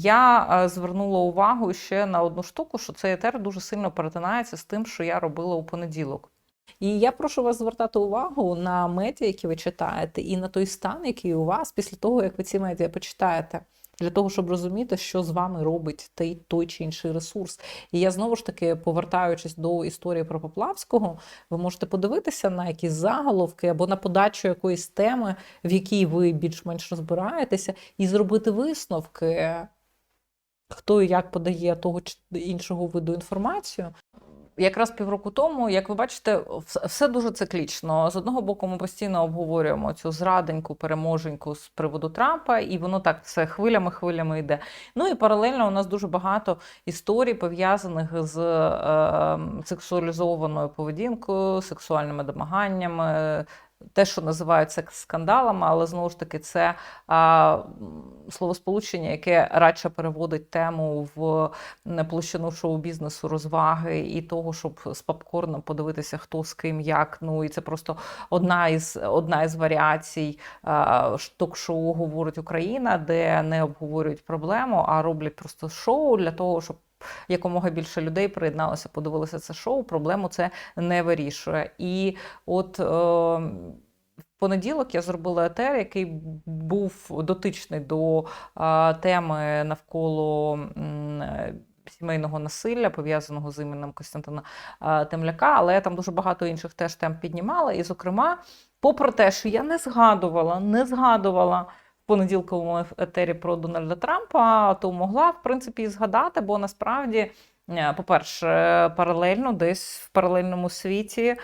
Я е, звернула увагу ще на одну штуку, що цей етер дуже сильно перетинається з тим, що я робила у понеділок. І я прошу вас звертати увагу на медіа, які ви читаєте, і на той стан, який у вас після того, як ви ці медіа почитаєте. Для того, щоб розуміти, що з вами робить той, той чи інший ресурс. І я знову ж таки, повертаючись до історії про Поплавського, ви можете подивитися на якісь заголовки або на подачу якоїсь теми, в якій ви більш-менш розбираєтеся, і зробити висновки, хто і як подає того чи іншого виду інформацію. Якраз півроку тому, як ви бачите, все дуже циклічно. З одного боку, ми постійно обговорюємо цю зраденьку, переможеньку з приводу Трампа, і воно так все хвилями-хвилями йде. Ну і паралельно у нас дуже багато історій пов'язаних з е, сексуалізованою поведінкою, сексуальними домаганнями. Те, що називають секс-скандалами, але знову ж таки, це а, словосполучення, яке радше переводить тему в площину шоу-бізнесу, розваги і того, щоб з попкорном подивитися, хто з ким як. Ну і це просто одна із одна із варіацій ток-шоу говорить Україна, де не обговорюють проблему, а роблять просто шоу для того, щоб якомога більше людей приєдналося, подивилося це шоу. Проблему це не вирішує. І от. Е, понеділок я зробила етер, який був дотичний до а, теми навколо м, е, сімейного насилля, пов'язаного з іменем Костянтина а, Темляка, але я там дуже багато інших теж тем піднімала. І, зокрема, попри те, що я не згадувала, не згадувала понеділковому етері про Дональда Трампа, то могла, в принципі, згадати, бо насправді. Е, По-перше, паралельно десь в паралельному світі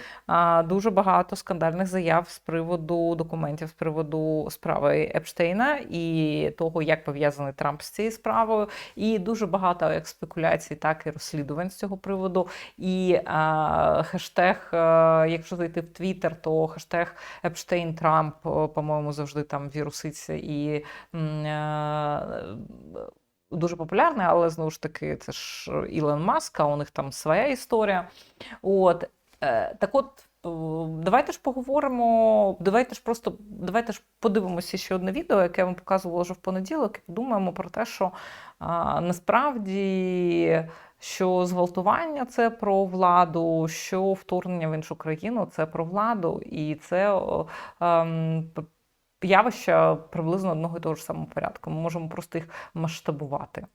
дуже багато скандальних заяв з приводу документів, з приводу справи Епштейна і того, як пов'язаний Трамп з цією справою, і дуже багато як спекуляцій, так і розслідувань з цього приводу. І а, хештег, е, якщо зайти в Твіттер, то хештег Епштейн Трамп, е, по-моєму, завжди там віруситься і. е, Дуже популярний, але знову ж таки, це ж Ілон Маск, а у них там своя історія. От е, так от. е, Давайте ж поговоримо. Давайте ж просто давайте ж подивимося ще одне відео, яке я вам показувала вже в понеділок, і подумаємо про те, що а, насправді що зґвалтування це про владу, що вторгнення в іншу країну це про владу, і це ем, явища приблизно одного і того ж самого порядку. Ми можемо просто їх масштабувати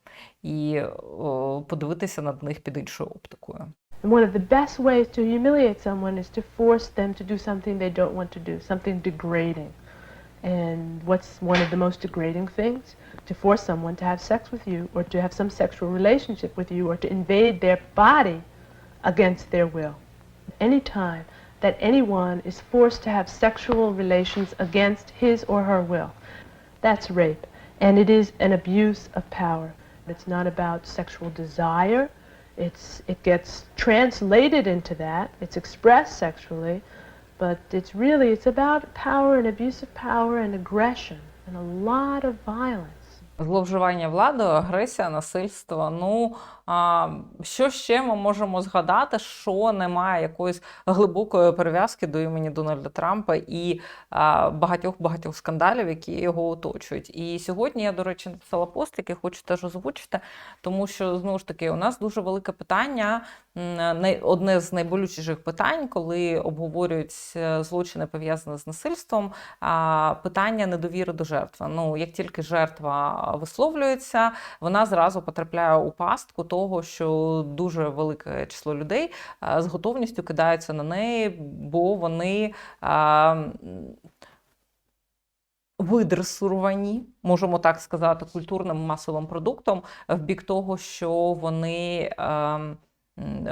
і о, подивитися на них під іншою оптикою. One of the best ways to humiliate someone is to force them to do something they don't want to do, something degrading. And what's one of the most degrading things? To force someone to have sex with you, or to have some sexual relationship with you, or to invade their body against their will. Any time that anyone is forced to have sexual relations against his or her will, that's rape. And it is an abuse of power. It's not about sexual desire. It's, it gets translated into that. It's expressed sexually, but it's really, it's about power and abuse of power and aggression and a lot of violence. Зловживання владою, агресія, насильство. Ну а, що ще ми можемо згадати, що немає якоїсь глибокої прив'язки до імені Дональда Трампа і багатьох багатьох скандалів, які його оточують. І сьогодні я, до речі, написала пост, який хочу теж озвучити, тому що знову ж таки у нас дуже велике питання. Одне з найболючіших питань, коли обговорюють е, злочини пов'язані з насильством, питання недовіри до жертви. Ну, як тільки жертва висловлюється, вона зразу потрапляє у пастку того, що дуже велике число людей з готовністю кидаються на неї, бо вони. м, можемо так сказати, культурним масовим продуктом в бік того, що вони ем,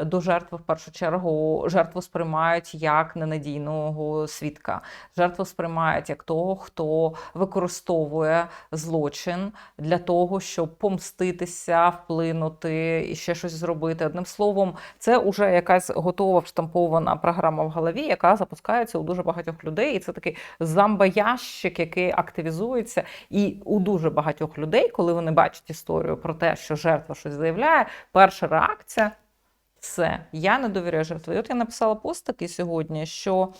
до жертви в першу чергу жертву сприймають як ненадійного свідка. Жертву сприймають як того, хто використовує злочин для того, щоб помститися, вплинути і ще щось зробити. Одним словом, це вже якась готова вштампована програма в голові, яка запускається у дуже багатьох людей. І це такий зомбоящик, який активізується. І у дуже багатьох людей, коли вони бачать історію про те, що жертва щось заявляє, перша реакція все, я не довіряю жертві. От я написала пост такий сьогодні, що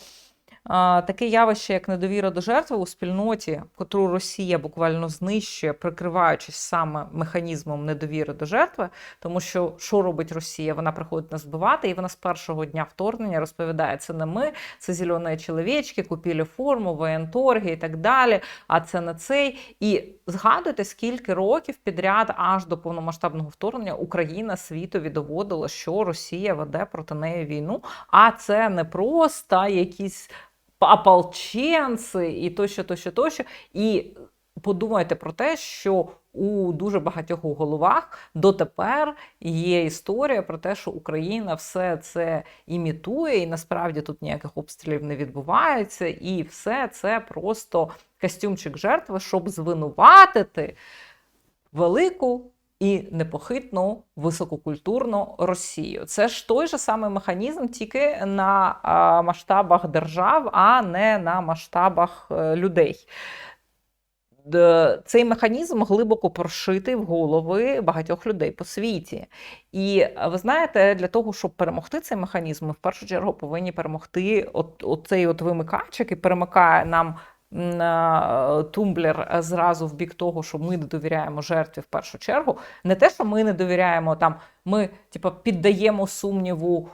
таке явище, як недовіра до жертви у спільноті, котру Росія буквально знищує, прикриваючись саме механізмом недовіри до жертви, тому що що робить Росія? Вона приходить нас збивати, і вона з першого дня вторгнення розповідає: це не ми, це зелені чоловічки, купили форму, воєнторги і так далі. А це не цей. І згадуйте, скільки років підряд аж до повномасштабного вторгнення Україна світові доводила, що Росія веде проти неї війну. А це не просто якісь ополченці і тощо, тощо, тощо. І подумайте про те, що у дуже багатьох у головах дотепер є історія про те, що Україна все це імітує, і насправді тут ніяких обстрілів не відбувається, і все це просто костюмчик жертви, щоб звинуватити велику і непохитну висококультурну Росію. Це ж той же самий механізм, тільки на масштабах держав, а не на масштабах е, людей. Цей механізм глибоко прошитий в голови багатьох людей по світі. І ви знаєте, для того, щоб перемогти цей механізм, ми в першу чергу повинні перемогти от, оцей от вимикач, який перемикає нам тумблер е, зразу в бік того, що ми не довіряємо жертві в першу чергу. Не те, що ми не довіряємо там, ми типу, піддаємо сумніву.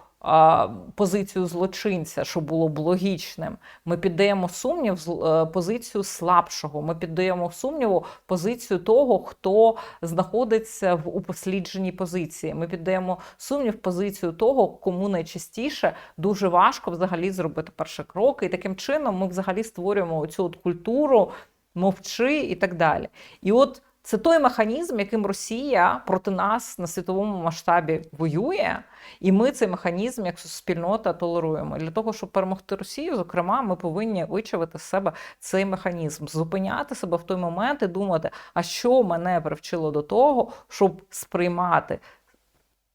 Позицію злочинця, що було б логічним, ми піддаємо сумнів е, позицію слабшого. Ми піддаємо сумніву позицію того, хто знаходиться в упослідженій позиції. Ми піддаємо сумнів позицію того, кому найчастіше дуже важко взагалі зробити перший крок. І таким чином ми взагалі створюємо цю культуру мовчи і так далі. І от це той механізм, яким Росія проти нас на світовому масштабі воює, і ми цей механізм як спільнота толеруємо. І Для того, щоб перемогти Росію, зокрема, ми повинні вичавити з себе цей механізм, зупиняти себе в той момент і думати, а що мене привчило до того, щоб сприймати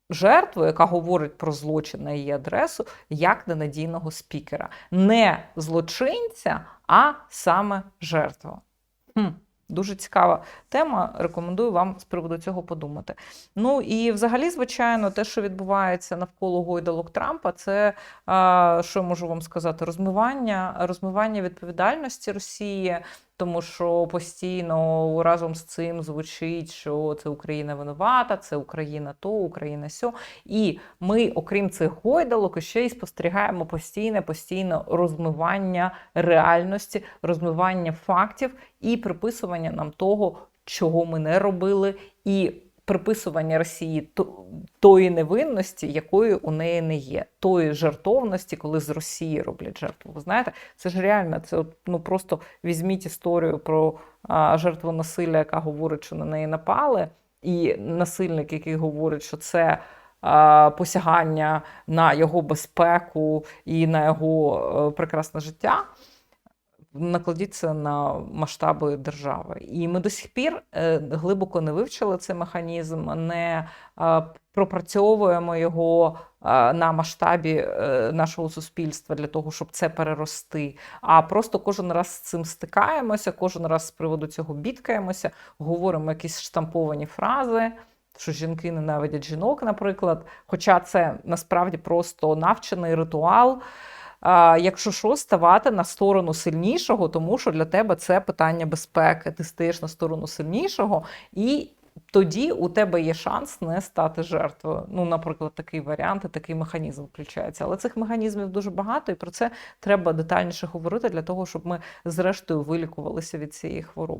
жертву, яка говорить про злочин на її адресу, як ненадійного спікера. Не злочинця, а саме жертву. Хм. Дуже цікава тема. Рекомендую вам з приводу цього подумати. Ну і взагалі, звичайно, те, що відбувається навколо гойдалок Трампа, це що можу вам сказати, розмивання, розмивання відповідальності Росії, тому що постійно разом з цим звучить, що це Україна винувата, це Україна то, Україна сьо. І ми, окрім цих гойдалок, ще й спостерігаємо постійне, постійне розмивання реальності, розмивання фактів і приписування нам того, чого ми не робили, і приписування Росії тої невинності, якої у неї не є, тої жертовності, коли з Росії роблять жертву. Ви знаєте, це ж реально, це ну просто візьміть історію про а, жертву насилля, яка говорить, що на неї напали, і насильник, який говорить, що це. Посягання на його безпеку і на його е, прекрасне життя накладіть це на масштаби держави. І ми до сих пір е, глибоко не вивчили цей механізм, не пропрацьовуємо його на масштабі е, нашого суспільства для того, щоб це перерости. А просто кожен раз з цим стикаємося, кожен раз з приводу цього бідкаємося, говоримо якісь штамповані фрази. Що жінки ненавидять жінок, наприклад. Хоча це насправді просто навчений ритуал. Якщо що, ставати на сторону сильнішого, тому що для тебе це питання безпеки. Ти стаєш на сторону сильнішого, і тоді у тебе є шанс не стати жертвою. Ну, наприклад, такий варіант, такий механізм включається. Але цих механізмів дуже багато, і про це треба детальніше говорити для того, щоб ми зрештою вилікувалися від цієї хвороби.